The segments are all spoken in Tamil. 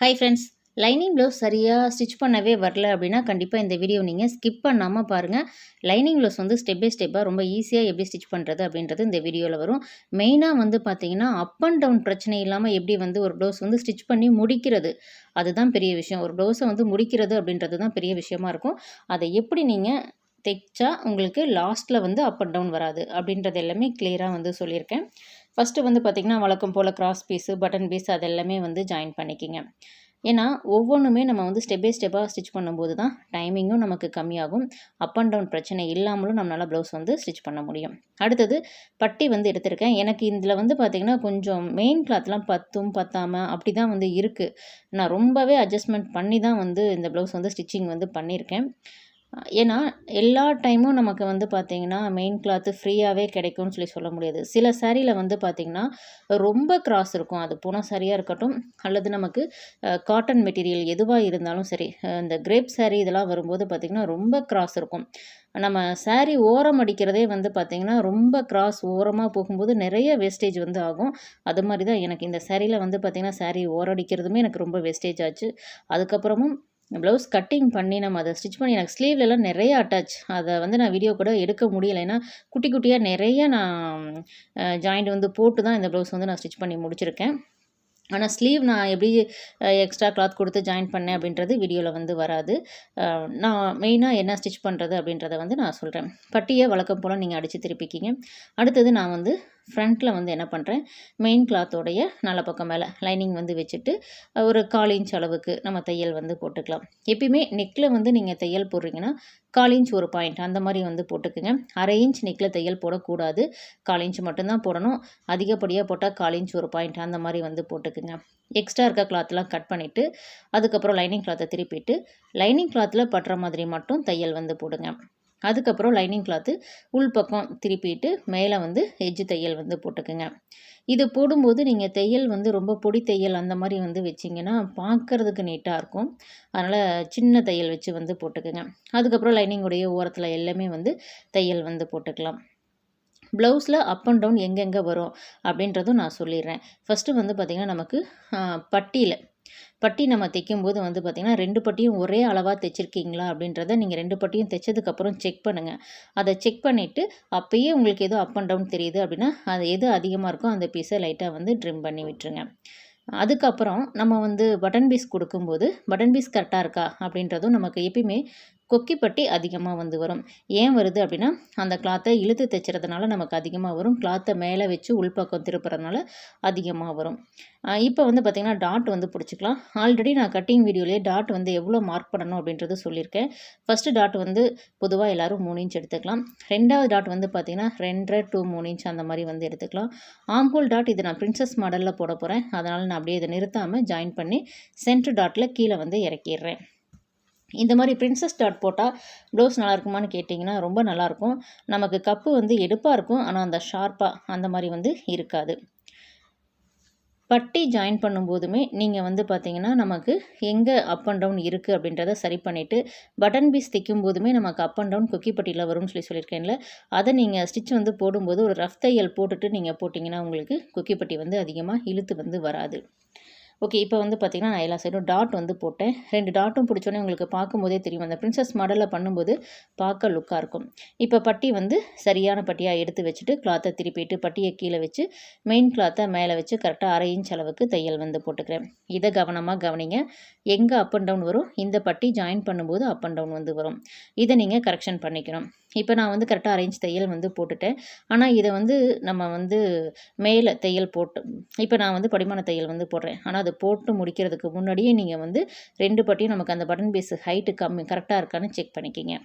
ஹாய் ஃப்ரெண்ட்ஸ் லைனிங் ப்ளவுஸ் சரியாக ஸ்டிச் பண்ணவே வரல அப்படின்னா கண்டிப்பாக இந்த வீடியோ நீங்கள் ஸ்கிப் பண்ணாமல் பாருங்கள் லைனிங் ப்ளவுஸ் வந்து ஸ்டெப் பை ஸ்டெப்பாக ரொம்ப ஈஸியாக எப்படி ஸ்டிச் பண்ணுறது அப்படின்றது இந்த வீடியோவில் வரும். மெயினாக வந்து பார்த்தீங்கன்னா அப் அண்ட் டவுன் பிரச்சனை இல்லாமல் எப்படி வந்து ஒரு ப்ளவுஸ் வந்து ஸ்டிச் பண்ணி முடிக்கிறது. அதுதான் பெரிய விஷயம். ஒரு ப்ளவுஸை வந்து முடிக்கிறது அப்படின்றது தான் பெரிய விஷயமா இருக்கும். அதை எப்படி நீங்கள் தைச்சா உங்களுக்கு லாஸ்ட்டில் வந்து அப் அண்ட் டவுன் வராது அப்படின்றது எல்லாமே கிளியராக வந்து சொல்லியிருக்கேன். ஃபஸ்ட்டு வந்து பார்த்திங்கன்னா வழக்கம் போல் கிராஸ் பீஸு பட்டன் பீஸ் அது எல்லாமே வந்து ஜாயின் பண்ணிக்கிங்க. ஏன்னா ஒவ்வொன்றுமே நம்ம வந்து ஸ்டெப் பை ஸ்டெப்பாக ஸ்டிச் பண்ணும்போது தான் டைமிங்கும் நமக்கு கம்மியாகும். அப் அண்ட் டவுன் பிரச்சனை இல்லாமலும் நம்மளால் ப்ளவுஸ் வந்து ஸ்டிச் பண்ண முடியும். அடுத்தது பட்டி வந்து எடுத்திருக்கேன். எனக்கு இதில் வந்து பார்த்திங்கன்னா கொஞ்சம் மெயின் கிளாத்லாம் பத்தும் பத்தாமல் அப்படி தான் வந்து இருக்குது நான் ரொம்பவே அட்ஜஸ்ட்மெண்ட் பண்ணி தான் வந்து இந்த ப்ளவுஸ் வந்து ஸ்டிச்சிங் வந்து பண்ணியிருக்கேன் ஏன்னா எல்லா டைமும் நமக்கு வந்து பார்த்திங்கன்னா மெயின் கிளாத்து ஃப்ரீயாகவே கிடைக்கும்னு சொல்லி சொல்ல முடியாது. சில சாரியில் வந்து பார்த்திங்கன்னா ரொம்ப கிராஸ் இருக்கும். அது பூனா சாரியாக இருக்கட்டும் அல்லது நமக்கு காட்டன் மெட்டீரியல் எதுவாக இருந்தாலும் சரி இந்த கிரேப் சேரீ இதெல்லாம் வரும்போது பார்த்திங்கன்னா ரொம்ப கிராஸ் இருக்கும். நம்ம சாரீ ஓரம் அடிக்கிறதே வந்து பார்த்திங்கன்னா ரொம்ப கிராஸ் ஓரமாக போகும்போது நிறைய வேஸ்டேஜ் வந்து ஆகும். அது மாதிரி தான் எனக்கு இந்த சாரியில் வந்து பார்த்திங்கன்னா சாரீ அடிக்கிறதுமே எனக்கு ரொம்ப வேஸ்டேஜ் ஆச்சு. அதுக்கப்புறமும் ப்ளவுஸ் கட்டிங் பண்ணி நம்ம அதை ஸ்டிச் பண்ணி எனக்கு ஸ்லீவ்லலாம் நிறைய அட்டாச் அதை வந்து நான் வீடியோ கூட எடுக்க முடியலை. ஏன்னா குட்டி குட்டியாக நிறைய நான் ஜாயிண்ட் வந்து போட்டு தான் இந்த ப்ளவுஸ் வந்து நான் ஸ்டிச் பண்ணி முடிச்சிருக்கேன். ஆனால் ஸ்லீவ் நான் எப்படி எக்ஸ்ட்ரா கிளாத் கொடுத்து ஜாயின் பண்ணேன் அப்படின்றது வீடியோவில் வந்து வராது. நான் மெயினாக என்ன ஸ்டிச் பண்ணுறது அப்படின்றத வந்து நான் சொல்கிறேன் பட்டியை வழக்கம் போல் நீங்கள் அடித்து திருப்பிக்கிங்க. அடுத்தது நான் வந்து ஃப்ரண்ட்டில் வந்து என்ன பண்ணுறேன் மெயின் கிளாத்தோடைய நல்ல பக்கம் மேலே லைனிங் வந்து வச்சுட்டு ஒரு கால் இன்ச் அளவுக்கு நம்ம தையல் வந்து போட்டுக்கலாம். எப்பயுமே நெக்கில் வந்து நீங்கள் தையல் போடுறீங்கன்னா கால் இன்ச் ஒரு பாயிண்ட் அந்த மாதிரி வந்து போட்டுக்குங்க. அரை இன்ச் நெக்கில் தையல் போடக்கூடாது. கால் இன்ச் மட்டும்தான் போடணும். அதிகப்படியாக போட்டால் கால் இன்ச் ஒரு பாயிண்ட் அந்த மாதிரி வந்து போட்டுக்குங்க. எக்ஸ்ட்ரா இருக்க கிளாத்லாம் கட் பண்ணிவிட்டு அதுக்கப்புறம் லைனிங் கிளாத்தை திருப்பிட்டு லைனிங் கிளாத்தில் பட்டுற மாதிரி மட்டும் தையல் வந்து போடுங்க. அதுக்கப்புறம் லைனிங் கிளாத்து உள் பக்கம் திருப்பிட்டு மேலே வந்து எஜ்ஜு தையல் வந்து போட்டுக்குங்க. இது போடும்போது நீங்கள் தையல் வந்து ரொம்ப பொடி தையல் அந்த மாதிரி வந்து வச்சிங்கன்னா பார்க்குறதுக்கு நீட்டாக இருக்கும். அதனால் சின்ன தையல் வச்சு வந்து போட்டுக்குங்க. அதுக்கப்புறம் லைனிங்குடைய ஓரத்தில் எல்லாமே வந்து தையல் வந்து போட்டுக்கலாம். ப்ளவுஸில் அப் அண்ட் டவுன் எங்கெங்கே வரும் அப்படின்றதும் நான் சொல்லிடுறேன். ஃபஸ்ட்டு வந்து பார்த்திங்கன்னா நமக்கு பட்டியில் பட்டி நம்ம தைக்கும்போது வந்து பார்த்திங்கன்னா ரெண்டு பட்டியும் ஒரே அளவாக தைச்சிருக்கீங்களா அப்படின்றத நீங்கள் ரெண்டு பட்டியும் தைச்சதுக்கப்புறம் செக் பண்ணுங்கள் அதை செக் பண்ணிவிட்டு அப்போயே உங்களுக்கு எதுவும் அப் அண்ட் டவுன் தெரியுது அப்படின்னா அது எது அதிகமாக இருக்கோ அந்த பீஸை லைட்டாக வந்து ட்ரிம் பண்ணி விட்டுருங்க. அதுக்கப்புறம் நம்ம வந்து பட்டன் பீஸ் கொடுக்கும்போது பட்டன் பீஸ் கரெக்டாக இருக்கா அப்படின்றதும் நமக்கு எப்பயுமே கொக்கிப்பட்டி அதிகமாக வந்து வரும். ஏன் வருது அப்படின்னா அந்த கிளாத்தை இழுத்து தைச்சிறதுனால நமக்கு அதிகமாக வரும். கிளாத்தை மேலே வச்சு உள்பக்கம் திருப்புறதுனால அதிகமாக வரும். இப்போ வந்து பார்த்திங்கன்னா டாட் வந்து பிடிச்சிக்கலாம். ஆல்ரெடி நான் கட்டிங் வீடியோலேயே டாட் வந்து எவ்வளோ மார்க் பண்ணணும் அப்படின்றது சொல்லியிருக்கேன். ஃபஸ்ட்டு டாட் வந்து பொதுவாக எல்லோரும் மூணு இன்ச் எடுத்துக்கலாம். ரெண்டாவது டாட் வந்து பார்த்திங்கன்னா ரெண்டரை டூ மூணு இன்ச் அந்த மாதிரி வந்து எடுத்துக்கலாம். ஆம்ஹோல் டாட் இது நான் பிரின்சஸ் மாடலில் போட போகிறேன் அதனால் நான் அப்படியே இதை நிறுத்தாமல் ஜாயின் பண்ணி சென்ட்ரு டாட்டில் கீழே வந்து இறக்கிடுறேன். இந்த மாதிரி பிரின்சஸ் டாட் போட்டால் ப்ளவுஸ் நல்லாருக்குமான்னு கேட்டிங்கன்னா ரொம்ப நல்லாயிருக்கும். நமக்கு கப்பு வந்து எடுப்பாக இருக்கும். ஆனால் அந்த ஷார்ப்பாக அந்த மாதிரி வந்து இருக்காது. பட்டி ஜாயின் பண்ணும்போதுமே நீங்கள் வந்து பார்த்தீங்கன்னா நமக்கு எங்கே அப் அண்ட் டவுன் இருக்குது அப்படின்றத சரி பண்ணிவிட்டு பட்டன் பீஸ் தைக்கும் போதுமே நமக்கு அப் அண்ட் டவுன் கொக்கி பட்டியில் வரும்னு சொல்லி சொல்லியிருக்கேன்ல அதை நீங்கள் ஸ்டிச் வந்து போடும்போது ஒரு ரஃப் தையல் போட்டுட்டு நீங்கள் போட்டிங்கன்னா உங்களுக்கு கொக்கி பட்டி வந்து அதிகமாக இழுத்து வந்து வராது. ஓகே இப்போ வந்து பார்த்திங்கன்னா நான் எல்லா சைடும் டாட் வந்து போட்டேன். ரெண்டு டாட்டும் பிடிச்சோன்னே உங்களுக்கு பார்க்கும்போதே தெரியும். அந்த பிரின்சஸ் மாடலில் பண்ணும்போது பார்க்க லுக்காக இருக்கும். இப்போ பட்டி வந்து சரியான பட்டியாக எடுத்து வச்சுட்டு கிளாத்தை திருப்பிட்டு பட்டியை கீழே வச்சு மெயின் கிளாத்தை மேலே வச்சு கரெக்டாக அரை இன்ச் அளவுக்கு தையல் வந்து போட்டுக்கிறேன். இதை கவனமாக கவனிங்க. எங்கே அப் அண்ட் டவுன் வரும் இந்த பட்டி ஜாயின் பண்ணும்போது அப் அண்ட் டவுன் வந்து வரும். இதை நீங்கள் கரெக்ஷன் பண்ணிக்கணும். இப்போ நான் வந்து கரெக்டாக அரேஞ்ச் தையல் வந்து போட்டுட்டேன். ஆனால் இதை வந்து நம்ம வந்து மேலே தையல் போட்டு இப்போ நான் வந்து படிமான தையல் வந்து போடுறேன். ஆனால் அதை போட்டு முடிக்கிறதுக்கு முன்னாடியே நீங்கள் வந்து ரெண்டு பட்டியும் நமக்கு அந்த பட்டன் பீஸ் ஹைட்டு கம்மி கரெக்டாக இருக்கான்னு செக் பண்ணிக்கிங்க.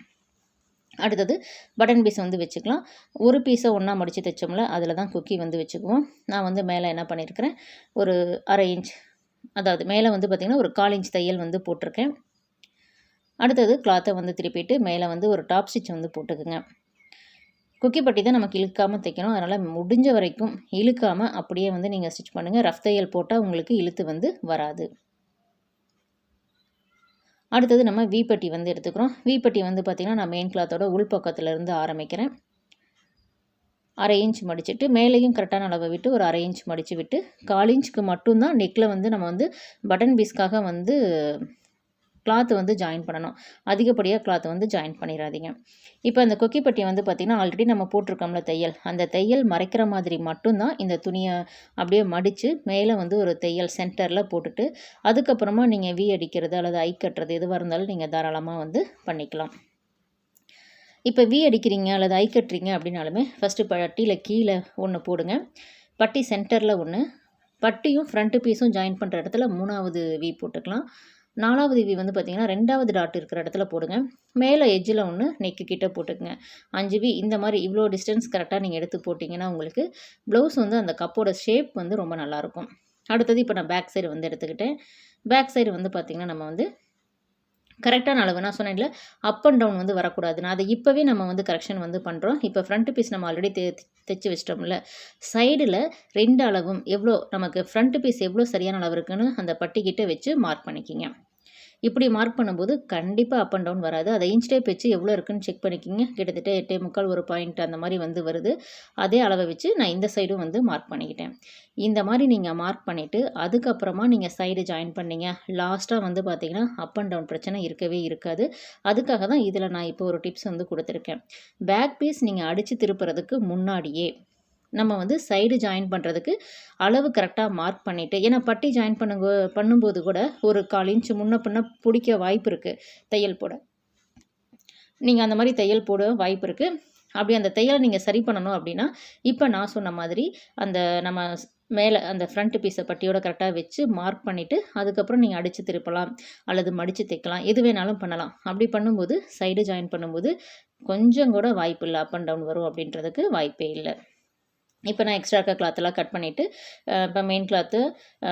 அடுத்தது பட்டன் பீஸ் வந்து வச்சுக்கலாம். ஒரு பீஸை ஒன்றா முடித்து தைச்சோம்ல அதில் தான் குக்கி வந்து வச்சுக்குவோம். நான் வந்து மேலே என்ன பண்ணியிருக்கிறேன் ஒரு அரை இன்ச் அதாவது மேலே வந்து பார்த்திங்கன்னா ஒரு கால் இன்ச் தையல் வந்து போட்டிருக்கேன். அடுத்தது கிளாத்தை வந்து திருப்பிட்டு மேலே வந்து ஒரு டாப் ஸ்டிச் வந்து போட்டுக்குங்க. குக்கி பட்டி தான் நமக்கு இழுக்காமல் தைக்கணும். அதனால் முடிஞ்ச வரைக்கும் இழுக்காமல் அப்படியே வந்து நீங்கள் ஸ்டிச் பண்ணுங்கள் ரஃப் தையல் போட்டால் உங்களுக்கு இழுத்து வந்து வராது. அடுத்தது நம்ம வீப்பட்டி வந்து எடுத்துக்கிறோம். வீப்பட்டி வந்து பார்த்திங்கன்னா நான் மெயின் கிளாத்தோட உள் பக்கத்துலேருந்து ஆரம்பிக்கிறேன். அரை இன்ச் மடிச்சுட்டு மேலேயும் கரெக்டான அளவை விட்டு ஒரு அரை இன்ச் மடித்து விட்டு கால் இன்ச்சுக்கு மட்டும்தான் நெக்கில் வந்து நம்ம வந்து பட்டன் பீஸ்க்காக வந்து கிளாத் வந்து ஜாயின் பண்ணணும். அதிகப்படியாக கிளாத் வந்து ஜாயின் பண்ணிடாதீங்க இப்போ அந்த கொக்கிப்பட்டி வந்து பார்த்திங்கன்னா ஆல்ரெடி நம்ம போட்டிருக்கோம்ல தையல். அந்த தையல் மறைக்கிற மாதிரி மட்டும்தான் இந்த துணியை அப்படியே மடித்து மேலே வந்து ஒரு தையல் சென்டரில் போட்டுட்டு அதுக்கப்புறமா நீங்கள் வி அடிக்கிறது அல்லது ஐ கட்டுறது எதுவாக இருந்தாலும் நீங்கள் தாராளமாக வந்து பண்ணிக்கலாம். இப்போ வி அடிக்கிறீங்க அல்லது ஐ கட்டுறீங்க அப்படின்னாலுமே ஃபஸ்ட்டு பட்டியில் கீழே ஒன்று போடுங்க. பட்டி சென்டரில் ஒன்று பட்டியும் ஃப்ரண்ட்டு பீஸும் ஜாயின் பண்ணுற இடத்துல மூணாவது வி போட்டுக்கலாம். நாலாவது வி வந்து பார்த்திங்கன்னா ரெண்டாவது டாட் இருக்கிற இடத்துல போடுங்க. மேலே எஜ்ஜில் ஒன்று நெக்கு கிட்டே போட்டுக்குங்க. அஞ்சு வி இந்த மாதிரி இவ்வளோ டிஸ்டன்ஸ் கரெக்டாக நீங்கள் எடுத்து போட்டிங்கன்னா உங்களுக்கு ப்ளவுஸ் வந்து அந்த கப்போட ஷேப் வந்து ரொம்ப நல்லாயிருக்கும் அடுத்தது இப்போ நான் பேக் சைடு வந்து எடுத்துக்கிட்டேன். பேக் சைடு வந்து பார்த்திங்கன்னா நம்ம வந்து கரெக்டான அளவு நான் சொன்னேன்ல அப் அண்ட் டவுன் வந்து வரக்கூடாது. நான் அதை இப்போவே நம்ம வந்து கரெக்ஷன் வந்து பண்ணுறோம் இப்போ ஃப்ரண்ட் பீஸ் நம்ம ஆல்ரெடி தே தைச்சி வச்சிட்டோம்ல. சைடில் ரெண்டு அளவும் எவ்வளோ நமக்கு ஃப்ரண்ட் பீஸ் எவ்வளோ சரியான அளவு இருக்குன்னு அந்த பட்டிக்கிட்ட வச்சு மார்க் பண்ணிக்கிங்க. இப்படி மார்க் பண்ணும்போது கண்டிப்பாக அப் அண்ட் டவுன் வராது. அதை இன்ச் டேப் வச்சு எவ்வளோ இருக்குன்னு செக் பண்ணிக்கிங்க. கிட்டத்தட்ட எட்டே முக்கால் ஒரு பாயிண்ட் அந்த மாதிரி வந்து வருது. அதே அளவை வச்சு நான் இந்த சைடும் வந்து மார்க் பண்ணிக்கிட்டேன். இந்த மாதிரி நீங்கள் மார்க் பண்ணிவிட்டு அதுக்கப்புறமா நீங்கள் சைடு ஜாயின் பண்ணீங்க. லாஸ்ட்டாக வந்து பார்த்தீங்கன்னா அப் அண்ட் டவுன் பிரச்சனை இருக்கவே இருக்காது. அதுக்காக தான் இதில் நான் இப்போ ஒரு டிப்ஸ் வந்து கொடுத்துருக்கேன். பேக் பீஸ் நீங்கள் அடித்து திருப்புறதுக்கு முன்னாடியே நம்ம வந்து சைடு ஜாயின் பண்ணுறதுக்கு அளவு கரெக்டாக மார்க் பண்ணிவிட்டு ஏன்னா பட்டி ஜாயின் பண்ணுங்க பண்ணும்போது கூட ஒரு கால் இன்ச்சு முன்ன பின்ன பிடிக்க வாய்ப்பு இருக்குது தையல் போட. நீங்கள் அந்த மாதிரி தையல் போட வாய்ப்பு இருக்குது அப்படி அந்த தையலை நீங்கள் சரி பண்ணணும் அப்படின்னா இப்போ நான் சொன்ன மாதிரி அந்த நம்ம மேலே அந்த ஃப்ரண்ட் பீஸை பட்டியோட கரெக்டாக வச்சு மார்க் பண்ணிவிட்டு அதுக்கப்புறம் நீங்கள் அடித்து திருப்பலாம் அல்லது மடித்து தைக்கலாம் எது வேணாலும் பண்ணலாம். அப்படி பண்ணும்போது சைடு ஜாயின் பண்ணும்போது கொஞ்சம் கூட வாய்ப்பு இல்லை அப் அண்ட் டவுன் வரும் அப்படின்றதுக்கு வாய்ப்பே இல்லை. இப்போ நான் எக்ஸ்ட்ரா இருக்க கிளாத்தெல்லாம் கட் பண்ணிவிட்டு இப்போ மெயின் கிளாத்து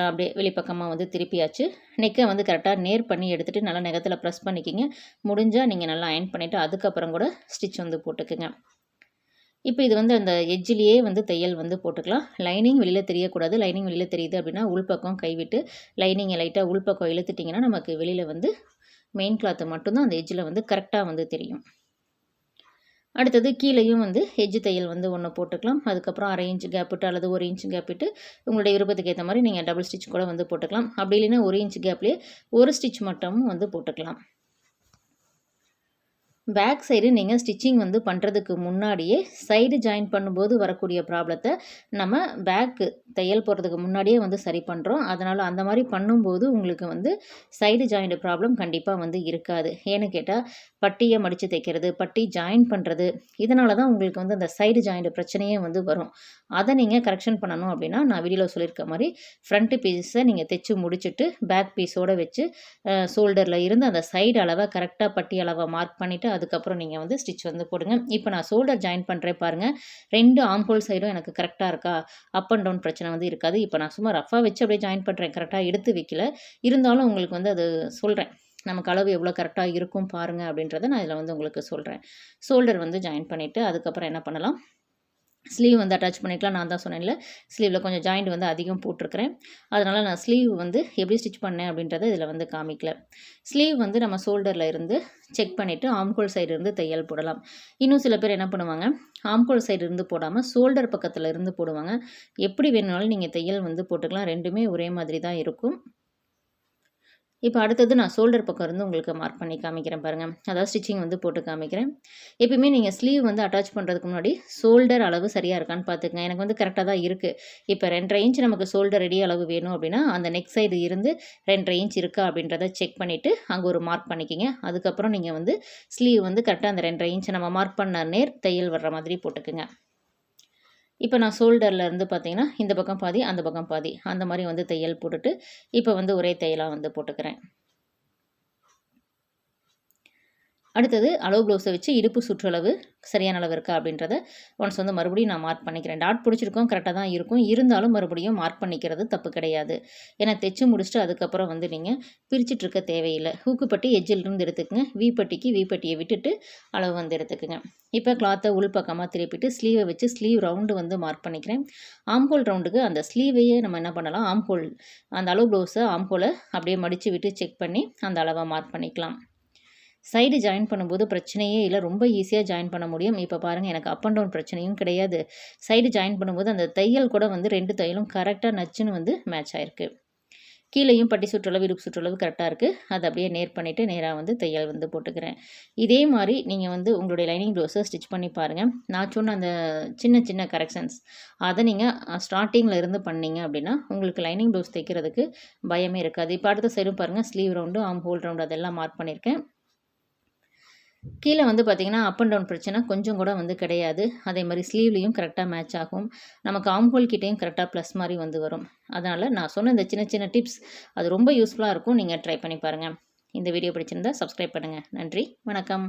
அப்படியே வெளிப்பக்கமாக வந்து திருப்பியாச்சு. நெக்கை வந்து கரெக்டாக நேர் பண்ணி எடுத்துகிட்டு நல்லா நெகத்தில் ப்ரெஸ் பண்ணிக்கிங்க. முடிஞ்சால் நீங்கள் நல்லா அயன் பண்ணிவிட்டு அதுக்கப்புறம் கூட ஸ்டிச் வந்து போட்டுக்குங்க. இப்போ இது வந்து அந்த எஜ்ஜிலேயே வந்து தையல் வந்து போட்டுக்கலாம். லைனிங் வெளியில் தெரியக்கூடாது. லைனிங் வெளியில் தெரியுது அப்படின்னா உள்பக்கம் கைவிட்டு லைனிங்கை லைட்டாக உள்பக்கம் இழுத்துட்டிங்கன்னா நமக்கு வெளியில் வந்து மெயின் கிளாத்து மட்டும்தான் அந்த எஜ்ஜில் வந்து கரெக்டாக வந்து தெரியும். அடுத்தது கீழேயும் வந்து ஹெஜ்ஜு தையல் வந்து ஒன்று போட்டுக்கலாம். அதுக்கப்புறம் அரை இன்ச் கேப் விட்டு அல்லது ஒரு இன்ச் கேப் விட்டு உங்களுடைய விருப்பத்துக்கு ஏற்ற மாதிரி நீங்கள் டபுள் ஸ்டிச் கூட வந்து போட்டுக்கலாம். அப்படி இல்லைன்னா ஒரு இன்ச் கேப்லேயே ஒரு ஸ்டிச் மட்டும் வந்து போட்டுக்கலாம். பேக் சைடு நீங்கள் ஸ்டிச்சிங் வந்து பண்ணுறதுக்கு முன்னாடியே சைடு ஜாயின் பண்ணும்போது வரக்கூடிய ப்ராப்ளத்தை நம்ம பேக்கு தையல் போடுறதுக்கு முன்னாடியே வந்து சரி பண்ணுறோம் அதனால் அந்த மாதிரி பண்ணும்போது உங்களுக்கு வந்து சைடு ஜாயிண்ட் ப்ராப்ளம் கண்டிப்பாக வந்து இருக்காது. ஏன்னு கேட்டால் பட்டியை மடித்து தைக்கிறது பட்டி ஜாயின் பண்ணுறது இதனால தான் உங்களுக்கு வந்து அந்த சைடு ஜாயிண்ட் பிரச்சனையே வந்து வரும். அதை நீங்கள் கரெக்ஷன் பண்ணணும் அப்படின்னா நான் வீடியோவில் சொல்லியிருக்க மாதிரி ஃப்ரண்ட்டு பீஸை நீங்கள் தைச்சி முடிச்சுட்டு பேக் பீஸோடு வச்சு ஷோல்டரில் இருந்து அந்த சைடு அளவை கரெக்டாக பட்டி அளவை மார்க் பண்ணிவிட்டு அதுக்கப்புறம் நீங்கள் வந்து ஸ்டிச் வந்து போடுங்க. இப்போ நான் ஷோல்டர் ஜாயின் பண்ணுறேன் பாருங்கள் ரெண்டு ஆம் ஹோல் சைடும் எனக்கு கரெக்டாக இருக்கா? அப் அண்ட் டவுன் பிரச்சனை வந்து இருக்காது. இப்போ நான் சும்மா ரஃபாக வச்சு அப்படியே ஜாயின் பண்ணுறேன் கரெக்டாக எடுத்து வைக்கல. இருந்தாலும் உங்களுக்கு வந்து அது சொல்கிறேன் நமக்கு அளவு எவ்வளோ கரெக்டாக இருக்கும் பாருங்கள் அப்படின்றத நான் இதில் வந்து உங்களுக்கு சொல்கிறேன் ஷோல்டர் வந்து ஜாயின் பண்ணிவிட்டு அதுக்கப்புறம் என்ன பண்ணலாம்? ஸ்லீவ் வந்து அட்டாச் பண்ணிக்கலாம். நான் தான் சொன்னேன்ல ஸ்லீவில் கொஞ்சம் ஜாயிண்ட் வந்து அதிகம் போட்டிருக்கிறேன். அதனால் நான் ஸ்லீவ் வந்து எப்படி ஸ்டிச் பண்ணேன் அப்படின்றத இதில் வந்து காமிக்கல. ஸ்லீவ் வந்து நம்ம ஷோல்டரில் இருந்து செக் பண்ணிவிட்டு ஆம்கோல் சைடு இருந்து தையல் போடலாம். இன்னும் சில பேர் என்ன பண்ணுவாங்க? ஆம்கோல் சைடு இருந்து போடாமல் ஷோல்டர் பக்கத்தில் இருந்து போடுவாங்க. எப்படி வேணுனாலும் நீங்கள் தையல் வந்து போட்டுக்கலாம். ரெண்டுமே ஒரே மாதிரி தான் இருக்கும். இப்போ அடுத்தது நான் ஷோல்டர் பக்கம் இருந்து உங்களுக்கு மார்க் பண்ணி காமிக்கிறேன் பாருங்கள் அதாவது ஸ்டிச்சிங் வந்து போட்டு காமிக்கிறேன். எப்பயுமே நீங்கள் ஸ்லீவ் வந்து அட்டாச் பண்ணுறதுக்கு முன்னாடி ஷோல்டர் அளவு சரியாக இருக்கான்னு பார்த்துக்கங்க எனக்கு வந்து கரெக்டாக தான் இருக்குது இப்போ ரெண்டரை இன்ச் நமக்கு ஷோல்டர் ரெடி அளவு வேணும் அப்படின்னா அந்த நெக் சைடு இருந்து ரெண்டரை இன்ச் இருக்கா அப்படின்றத செக் பண்ணிவிட்டு அங்கே ஒரு மார்க் பண்ணிக்கிங்க. அதுக்கப்புறம் நீங்கள் வந்து ஸ்லீவ் வந்து கரெக்டாக அந்த ரெண்டரை இன்ச் நம்ம மார்க் பண்ண நேர் தையல் வர்ற மாதிரி போட்டுக்குங்க. இப்போ நான் ஷோல்டரில் இருந்து பார்த்தீங்கன்னா இந்த பக்கம் பாதி அந்த பக்கம் பாதி அந்த மாதிரி வந்து தையல் போட்டுட்டு இப்போ வந்து ஒரே தையலாக வந்து போட்டுக்கிறேன். அடுத்தது அளவு ப்ளவுஸை வச்சு இடுப்பு சுற்றளவு சரியான அளவு இருக்கா அப்படின்றத ஒன்ஸ் வந்து மறுபடியும் நான் மார்க் பண்ணிக்கிறேன். டாட் பிடிச்சிருக்கோம் கரெக்டாக தான் இருக்கும். இருந்தாலும் மறுபடியும் மார்க் பண்ணிக்கிறது தப்பு கிடையாது. ஏன்னா தைச்சு முடிச்சுட்டு அதுக்கப்புறம் வந்து நீங்கள் பிரிச்சுட்டு தேவையில்லை. ஹூக்குப்பட்டி எஜ்ஜிலிருந்து எடுத்துக்கங்க. வீப்பட்டிக்கு வீப்பட்டியை விட்டுட்டு அளவு வந்து எடுத்துக்கோங்க. இப்போ கிளாத்தை உள் பக்கமாக திருப்பிட்டு ஸ்லீவை வச்சு ஸ்லீவ் ரவுண்டு வந்து மார்க் பண்ணிக்கிறேன். ஆம்ஹோல் ரவுண்டுக்கு அந்த ஸ்லீவையே நம்ம என்ன பண்ணலாம்? ஆம்ஹோல் அந்த அளவு ப்ளவுஸை ஆம்ஹோலை அப்படியே மடித்து விட்டு செக் பண்ணி அந்த அளவை மார்க் பண்ணிக்கலாம். சைடு ஜாயின் பண்ணும்போது பிரச்சனையே இல்லை. ரொம்ப ஈஸியாக ஜாயின் பண்ண முடியும். இப்போ பாருங்கள் எனக்கு அப் அண்ட் டவுன் பிரச்சனையும் கிடையாது. சைடு ஜாயின் பண்ணும்போது அந்த தையல் கூட வந்து ரெண்டு தையலும் கரெக்டாக நச்சுன்னு வந்து மேட்ச் ஆயிருக்கு. கீழேயும் பட்டி சுற்றளவு இடுப்பு சுற்றளவு கரெக்டாக இருக்குது அதை அப்படியே நேர் பண்ணிவிட்டு நேராக வந்து தையல் வந்து போட்டுக்கிறேன். இதே மாதிரி நீங்கள் வந்து உங்களுடைய லைனிங் ப்ளவுஸை ஸ்டிச் பண்ணி பாருங்கள் நான் சொன்ன அந்த சின்ன சின்ன கரெக்ஷன்ஸ் அதை நீங்கள் ஸ்டார்டிங்கில் இருந்து பண்ணீங்க அப்படின்னா உங்களுக்கு லைனிங் ப்ளவுஸ் தைக்கிறதுக்கு பயமே இருக்காது. இப்போ அடுத்த சைடும் பாருங்கள் sleeve round arm hole round அதெல்லாம் மார்க் பண்ணியிருக்கேன் கீழே வந்து பார்த்திங்கன்னா அப் அண்ட் டவுன் பிரச்சனை கொஞ்சம் கூட வந்து கிடையாது. அதே மாதிரி ஸ்லீவ்லேயும் கரெக்டாக மேட்ச் ஆகும். நமக்கு ஆம்ஹோல் கிட்டேயும் கரெக்டாக ப்ளஸ் மாதிரி வந்து வரும். அதனால் நான் சொன்ன இந்த சின்ன சின்ன டிப்ஸ் அது ரொம்ப யூஸ்ஃபுல்லாக இருக்கும். நீங்கள் ட்ரை பண்ணி பாருங்கள் இந்த வீடியோ பிடிச்சிருந்தால் சப்ஸ்கிரைப் பண்ணுங்கள் நன்றி. வணக்கம்.